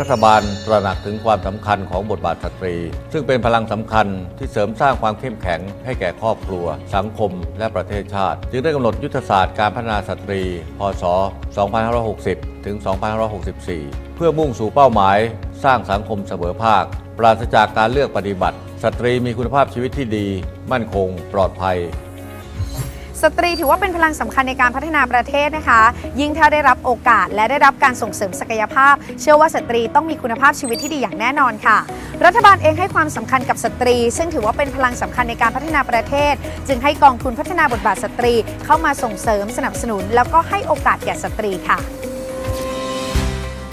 รัฐบาลตระหนักถึงความสำคัญของบทบาทสตรี ซึ่งเป็นพลังสำคัญที่เสริมสร้างความเข้มแข็งให้แก่ครอบครัว สังคม และประเทศชาติ จึงได้กำหนดยุทธศาสตร์การพัฒนาสตรี พศ 2560 ถึง 2564 เพื่อมุ่งสู่เป้าหมาย สร้างสังคมเสมอภาค ปราศจากการเลือกปฏิบัติ สตรีมีคุณภาพชีวิตที่ดี มั่นคง ปลอดภัย สตรีถือว่าเป็นพลังสำคัญในการพัฒนาประเทศนะคะ ยิ่งถ้าได้รับโอกาสและได้รับการส่งเสริมศักยภาพ เชื่อว่าสตรีต้องมีคุณภาพชีวิตที่ดีอย่างแน่นอนค่ะ รัฐบาลเองให้ความสำคัญกับสตรี ซึ่งถือว่าเป็นพลังสำคัญในการพัฒนาประเทศ จึงให้กองทุนพัฒนาบทบาทสตรีเข้ามาส่งเสริมสนับสนุน แล้วก็ให้โอกาสแก่สตรีค่ะ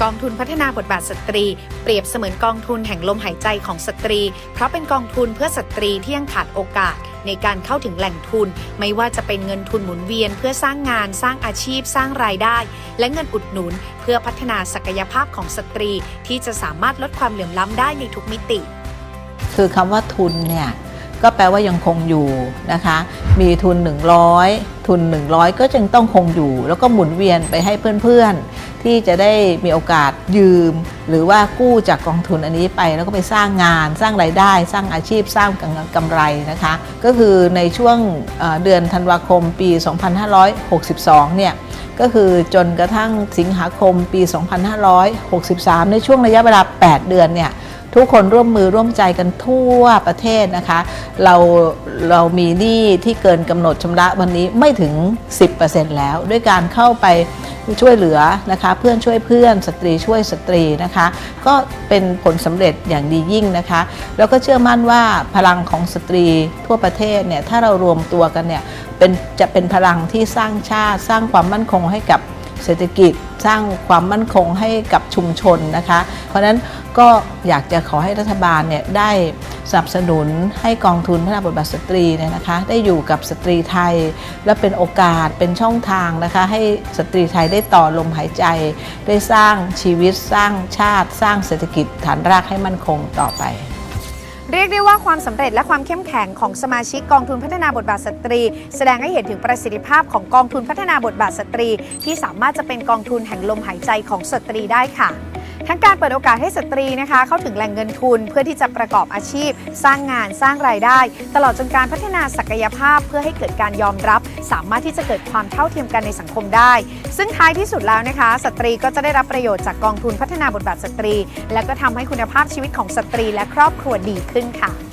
กองทุนพัฒนาบทบาทสตรี เปรียบเสมือนกองทุนแห่งลมหายใจของสตรี เพราะเป็นกองทุนเพื่อสตรีที่ยังขาดโอกาส ในการเข้าถึงแหล่งทุน ไม่ว่าจะเป็นเงินทุนหมุนเวียน เพื่อสร้างงานสร้างอาชีพ สร้างรายได้ และเงินอุดหนุน เพื่อพัฒนาศักยภาพของสตรี ที่จะสามารถลดความเหลื่อมล้ำได้ในทุกมิติ คือคำว่าทุนเนี่ยก็แปลว่ายังคงอยู่นะคะ มีทุน 100 ทุน 100 ก็จึงต้องคงอยู่ แล้วก็หมุนเวียนไปให้เพื่อนๆ ที่จะได้มีโอกาสยืม หรือว่ากู้จากกองทุนอันนี้ไป แล้วก็ไปสร้างงาน สร้างรายได้ สร้างอาชีพสร้างกำไรนะคะ ก็คือในช่วงเอ่อเดือนธันวาคมปี 2562 เนี่ยก็คือจนกระทั่งสิงหาคมปี 2563 ในช่วงระยะเวลา 8 เดือนเนี่ยทุกคนร่วมมือร่วมใจกันทั่วประเทศนะคะ เราเรามีหนี้ที่เกินกำหนดชำระวันนี้ไม่ถึง 10%แล้ว ด้วยการเข้าไป ช่วยเหลือนะคะเพื่อนช่วยเพื่อนสตรีช่วยสตรีนะคะ ก็เป็นผลสำเร็จอย่างดียิ่งนะคะ แล้วก็เชื่อมั่นว่าพลังของสตรีทั่วประเทศเนี่ยถ้าเรารวมตัวกันเนี่ยเป็นจะเป็นพลังที่สร้างชาติ สร้างความมั่นคงให้กับเศรษฐกิจสร้างความมั่นคงให้กับชุมชนนะคะ เพราะฉะนั้นก็อยากจะขอให้รัฐบาลเนี่ยได้ สนับสนุนให้กองทุนพัฒนาบทบาทสตรีเนี่ยนะคะได้อยู่กับสตรีไทย และเป็นโอกาสเป็นช่องทางนะคะให้สตรีไทยได้ต่อลมหายใจ ได้สร้างชีวิตสร้างชาติ สร้างเศรษฐกิจฐานรากให้มั่นคงต่อไปเรียกได้ว่าความสำเร็จและความเข้มแข็งของสมาชิกกองทุนพัฒนาบทบาทสตรี แสดงให้เห็นถึงประสิทธิภาพของกองทุนพัฒนาบทบาทสตรี ที่สามารถจะเป็นกองทุนแห่งลมหายใจของสตรีได้ค่ะ ทั้งการเปิดโอกาสให้สตรีนะคะ เข้าถึงแหล่งเงินทุน เพื่อที่จะประกอบอาชีพ สร้างงานสร้างรายได้ ตลอดจนการพัฒนาศักยภาพ เพื่อให้เกิดการยอมรับ สามารถที่จะเกิดความเท่าเทียมกันในสังคมได้ ซึ่งท้ายที่สุดแล้วนะคะ สตรีก็จะได้รับประโยชน์จากกองทุนพัฒนาบทบาทสตรี และก็ทำให้คุณภาพชีวิตของสตรีและครอบครัวดีขึ้นค่ะ